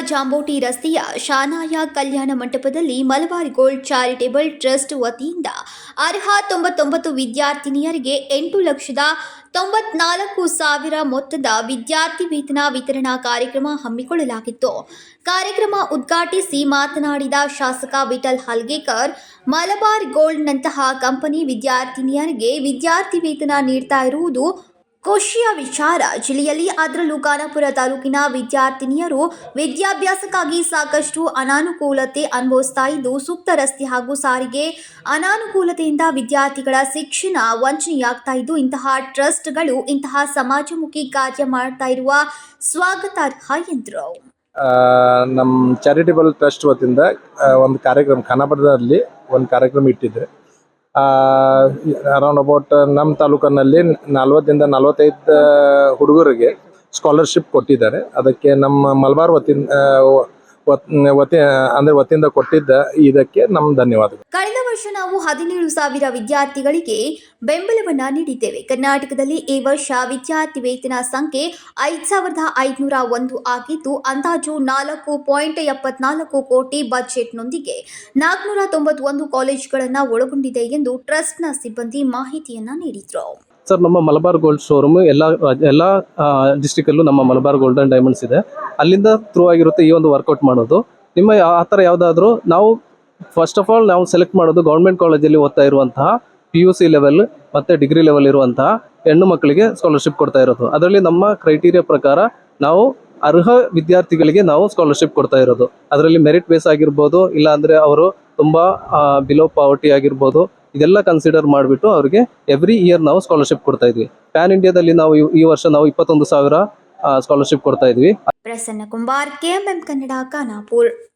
ಜಾಂಬೋಟಿ ರಸ್ತೆಯ ಶಾನಾಯ ಕಲ್ಯಾಣ ಮಂಟಪದಲ್ಲಿ Malabar gold charitable trust ವತಿಯಿಂದ ಅರ್ಹ ತೊಂಬತ್ತೊಂಬತ್ತು ವಿದ್ಯಾರ್ಥಿನಿಯರಿಗೆ ಎಂಟು ಲಕ್ಷದ ತೊಂಬತ್ನಾಲ್ಕು ಸಾವಿರ ಮೊತ್ತದ ವಿದ್ಯಾರ್ಥಿ ವೇತನ ವಿತರಣಾ ಕಾರ್ಯಕ್ರಮ ಹಮ್ಮಿಕೊಳ್ಳಲಾಗಿತ್ತು. ಕಾರ್ಯಕ್ರಮ ಉದ್ಘಾಟಿಸಿ ಮಾತನಾಡಿದ ಶಾಸಕ ವಿಠಲ್ ಹಲ್ಗೇಕರ್, ಮಲಬಾರ್ ಗೋಲ್ಡ್ನಂತಹ ಕಂಪನಿ ವಿದ್ಯಾರ್ಥಿನಿಯರಿಗೆ ವಿದ್ಯಾರ್ಥಿ ವೇತನ ನೀಡ್ತಾ ಇರುವುದು ಖುಷಿಯ ವಿಚಾರ. ಜಿಲ್ಲೆಯಲ್ಲಿ ಅದರಲ್ಲೂ ಖಾನಾಪುರ ತಾಲೂಕಿನ ವಿದ್ಯಾರ್ಥಿನಿಯರು ವಿದ್ಯಾಭ್ಯಾಸಕ್ಕಾಗಿ ಸಾಕಷ್ಟು ಅನಾನುಕೂಲತೆ ಅನುಭವಿಸ್ತಾ ಇದ್ದು, ಸೂಕ್ತ ರಸ್ತೆ ಹಾಗೂ ಸಾರಿಗೆ ಅನಾನುಕೂಲತೆಯಿಂದ ವಿದ್ಯಾರ್ಥಿಗಳ ಶಿಕ್ಷಣ ವಂಚನೆಯಾಗ್ತಾ ಇದ್ದು, ಇಂತಹ ಟ್ರಸ್ಟ್ಗಳು ಇಂತಹ ಸಮಾಜಮುಖಿ ಕಾರ್ಯ ಮಾಡ್ತಾ ಇರುವ ಸ್ವಾಗತಾರ್ಹ ಎಂದರು. ನಮ್ಮ ಚಾರಿಟೇಬಲ್ ಟ್ರಸ್ಟ್ ವತಿಯಿಂದ ಒಂದು ಕಾರ್ಯಕ್ರಮ ಖಾನಾಪುರದಲ್ಲಿ ಒಂದು ಕಾರ್ಯಕ್ರಮ ಇಟ್ಟಿದ್ದೆ. ಅರೌಂಡ್ ಅಬೌಟ್ ನಮ್ಮ ತಾಲೂಕಿನಲ್ಲಿ ನಲ್ವತ್ತರಿಂದ ನಲವತ್ತೈದು ಹುಡುಗರಿಗೆ ಸ್ಕಾಲರ್ಶಿಪ್ ಕೊಟ್ಟಿದ್ದಾರೆ. ಅದಕ್ಕೆ ನಮ್ಮ ಮಲಬಾರ್ ವತಿಯಿಂದ ಅಂದ್ರೆ ವತಿಯಿಂದ ಕೊಟ್ಟಿದ್ದ ಇದಕ್ಕೆ ನಮ್ ಧನ್ಯವಾದಗಳು. ಕಳೆದ ವರ್ಷ ನಾವು ಹದಿನೇಳು ಸಾವಿರ ವಿದ್ಯಾರ್ಥಿಗಳಿಗೆ ಬೆಂಬಲವನ್ನ ನೀಡಿದ್ದೇವೆ. ಕರ್ನಾಟಕದಲ್ಲಿ ಈ ವರ್ಷ ವಿದ್ಯಾರ್ಥಿ ವೇತನ ಸಂಖ್ಯೆ ಐದು ಸಾವಿರದ ಐದುನೂರ ಒಂದು ಆಗಿದ್ದು, ಅಂದಾಜು ನಾಲ್ಕು ಪಾಯಿಂಟ್ ಎಪ್ಪತ್ನಾಲ್ಕು ಕೋಟಿ ಬಜೆಟ್ನೊಂದಿಗೆ ನಾಲ್ಕುನೂರ ತೊಂಬತ್ತೊಂದು ಕಾಲೇಜುಗಳನ್ನು ಒಳಗೊಂಡಿದೆ ಎಂದು ಟ್ರಸ್ಟ್ನ ಸಿಬ್ಬಂದಿ ಮಾಹಿತಿಯನ್ನ ನೀಡಿದರು. ಸರ್, ನಮ್ಮ ಮಲಬಾರ್ ಗೋಲ್ಡ್ ಶೋರೂಮ್ ಎಲ್ಲ ಎಲ್ಲ ಡಿಸ್ಟಿಕಲ್ಲೂ ನಮ್ಮ ಮಲಬಾರ್ ಗೋಲ್ಡ್ ಅಂಡ್ ಡೈಮಂಡ್ಸ್ ಇದೆ. ಅಲ್ಲಿಂದ ಥ್ರೂ ಆಗಿರುತ್ತೆ ಈ ಒಂದು ವರ್ಕೌಟ್ ಮಾಡೋದು. ನಿಮ್ಮ ಆ ಥರ ಯಾವುದಾದ್ರೂ ನಾವು ಫಸ್ಟ್ ಆಫ್ ಆಲ್ ನಾವು ಸೆಲೆಕ್ಟ್ ಮಾಡೋದು ಗೌರ್ಮೆಂಟ್ ಕಾಲೇಜಲ್ಲಿ ಓದ್ತಾ ಇರುವಂತಹ ಪಿ ಯು ಸಿ ಲೆವೆಲ್ ಮತ್ತು ಡಿಗ್ರಿ ಲೆವೆಲ್ ಇರುವಂತಹ ಹೆಣ್ಣು ಮಕ್ಕಳಿಗೆ ಸ್ಕಾಲರ್ಶಿಪ್ ಕೊಡ್ತಾ ಇರೋದು. ಅದರಲ್ಲಿ ನಮ್ಮ ಕ್ರೈಟೀರಿಯಾ ಪ್ರಕಾರ ನಾವು ಅರ್ಹ ವಿದ್ಯಾರ್ಥಿಗಳಿಗೆ ನಾವು ಸ್ಕಾಲರ್ಶಿಪ್ ಕೊಡ್ತಾ ಇರೋದು. ಅದರಲ್ಲಿ ಮೆರಿಟ್ ಬೇಸ್ ಆಗಿರ್ಬೋದು, ಇಲ್ಲಾಂದರೆ ಅವರು ತುಂಬ ಬಿಲೋ ಪಾವರ್ಟಿ ಆಗಿರ್ಬೋದು ಇದೆಲ್ಲ ಕನ್ಸಿಡರ್ ಮಾಡಿಬಿಟ್ಟು ಅವರಿಗೆ ಎವ್ರಿ ಇಯರ್ ನಾವು ಸ್ಕಾಲರ್ಶಿಪ್ ಕೊಡ್ತಾ ಇದ್ವಿ. ಪ್ಯಾನ್ ಇಂಡಿಯಾದಲ್ಲಿ ನಾವು ಈ- ವರ್ಷ ನಾವು ಇಪ್ಪತ್ತೊಂದು ಸಾವಿರ ಸ್ಕಾಲರ್ಶಿಪ್ ಕೊಡ್ತಾ ಇದ್ವಿ. ಪ್ರಸನ್ನ ಕುಂಬಾರ್ ಕೆಎಂಎಂ ಕನ್ನಡ, ಖಾನಾಪುರ್.